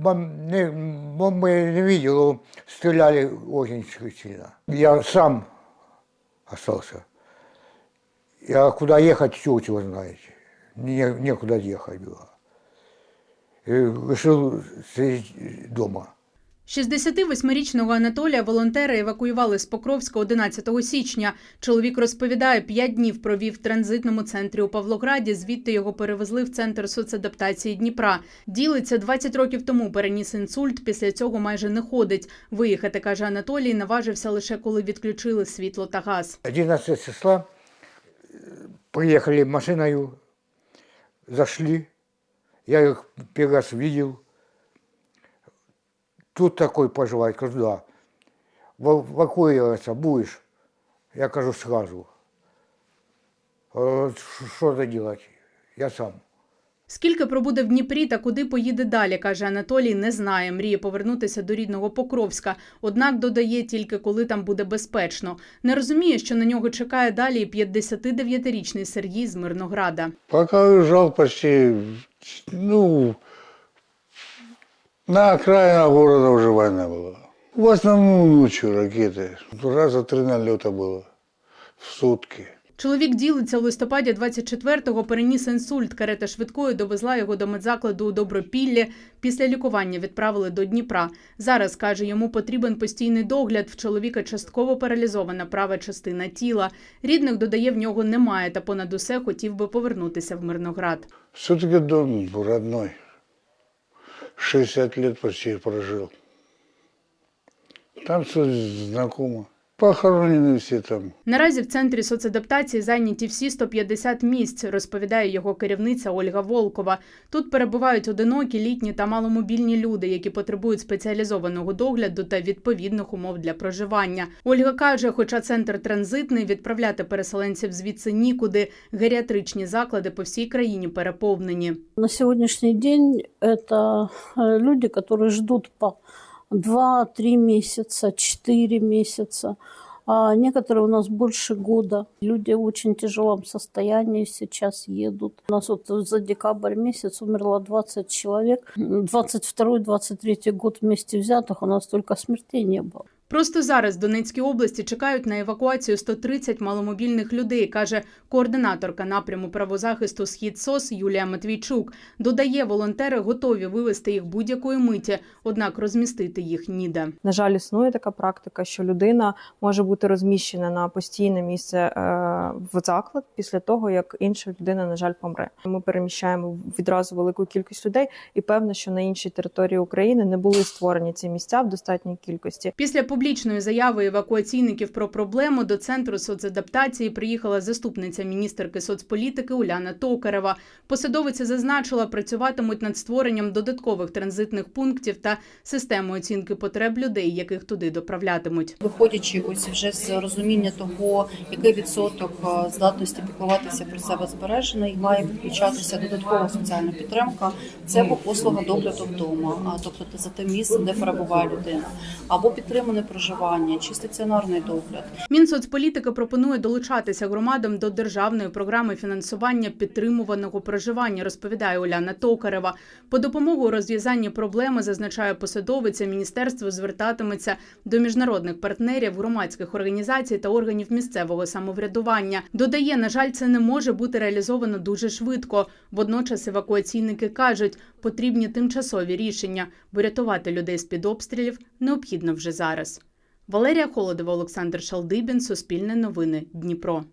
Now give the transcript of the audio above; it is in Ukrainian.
бомбы я не видел, стреляли очень сильно. Я сам остался. Я куда ехать, черт его знаете. Не, некуда ехать было. И решил сидеть дома. 68-річного Анатолія волонтери евакуювали з Покровська 11 січня. Чоловік розповідає, п'ять днів провів в транзитному центрі у Павлограді. Звідти його перевезли в центр соцадаптації Дніпра. Ділиться 20 років тому переніс інсульт. Після цього майже не ходить. Виїхати каже Анатолій, наважився лише коли відключили світло та газ. 11 числа э, приехали машиною, зашли. Я их первый раз видел. Тут такой поживает, кажу, да. В- Эвакуироваться будешь? Я кажу сразу. «Э, ш- Что это делать? Я сам. Скільки пробуде в Дніпрі та куди поїде далі, каже Анатолій, не знає. Мріє повернутися до рідного Покровська. Однак додає тільки коли там буде безпечно. Не розуміє, що на нього чекає далі і 59-річний Сергій з Мирнограда. Пока уезжал почти, ну, на окраинах города уже война была. В основном ночью ракеты. Раза три налета было в сутки. Чоловік ділиться в листопаді 24-го переніс інсульт. Карета швидкою довезла його до медзакладу у Добропіллі. Після лікування відправили до Дніпра. Зараз каже, йому потрібен постійний догляд. В чоловіка частково паралізована права частина тіла. Рідних додає в нього немає, та понад усе хотів би повернутися в Мирноград. Все-таки дом был родной. 60 лет почти прожил. Там все знакомо. Похоронены все там. Наразі в центрі соцадаптації зайняті всі 150 місць, розповідає його керівниця Ольга Волкова. Тут перебувають одинокі, літні та маломобільні люди, які потребують спеціалізованого догляду та відповідних умов для проживання. Ольга каже, хоча центр транзитний, відправляти переселенців звідси нікуди. Геріатричні заклади по всій країні переповнені. На сегодняшний день это э, люди, которые ждут по 2-3 месяца, 4 месяца. А некоторые у нас больше года. Люди в очень тяжелом состоянии сейчас едут. У нас вот за декабрь месяц умерло 20 человек. 22-23 год вместе взятых у нас только смертей не было. Просто зараз в Донецькій області чекають на евакуацію 130 маломобільних людей, каже координаторка напряму правозахисту Схід СОС Юлія Матвійчук. Додає, волонтери готові вивезти їх будь-якої миті, однак розмістити їх ніде. На жаль, існує така практика, що людина може бути розміщена на постійне місце е, в заклад після того, як інша людина, на жаль, помре. Ми переміщаємо відразу велику кількість людей, і певно, що на іншій території України не були створені ці місця в достатній кількості. Після публічної заяви евакуаційників про проблему до центру соцадаптації приїхала заступниця міністерки соцполітики Уляна Токарева. Посадовиця зазначила, працюватимуть над створенням додаткових транзитних пунктів та системи оцінки потреб людей, яких туди доправлятимуть. Виходячи ось вже з розуміння того, який відсоток здатності піклуватися про себе збережений, має підключатися додаткова соціальна підтримка. Це або послуга догляду вдома, тобто за те місце, де перебуває людина, або підтримане проживання чи стаціонарний догляд. Мінсоцполітики пропонує долучатися громадам до державної програми фінансування підтримуваного проживання, розповідає Уляна Токарева. По допомогу розв'язанні проблеми зазначає посадовиця. Міністерство звертатиметься до міжнародних партнерів, громадських організацій та органів місцевого самоврядування. Додає, на жаль, це не може бути реалізовано дуже швидко. Водночас евакуаційники кажуть, потрібні тимчасові рішення, бо рятувати людей з під обстрілів необхідно вже зараз. Валерія Холодова, Олександр Шалдибін, Суспільне новини, Дніпро.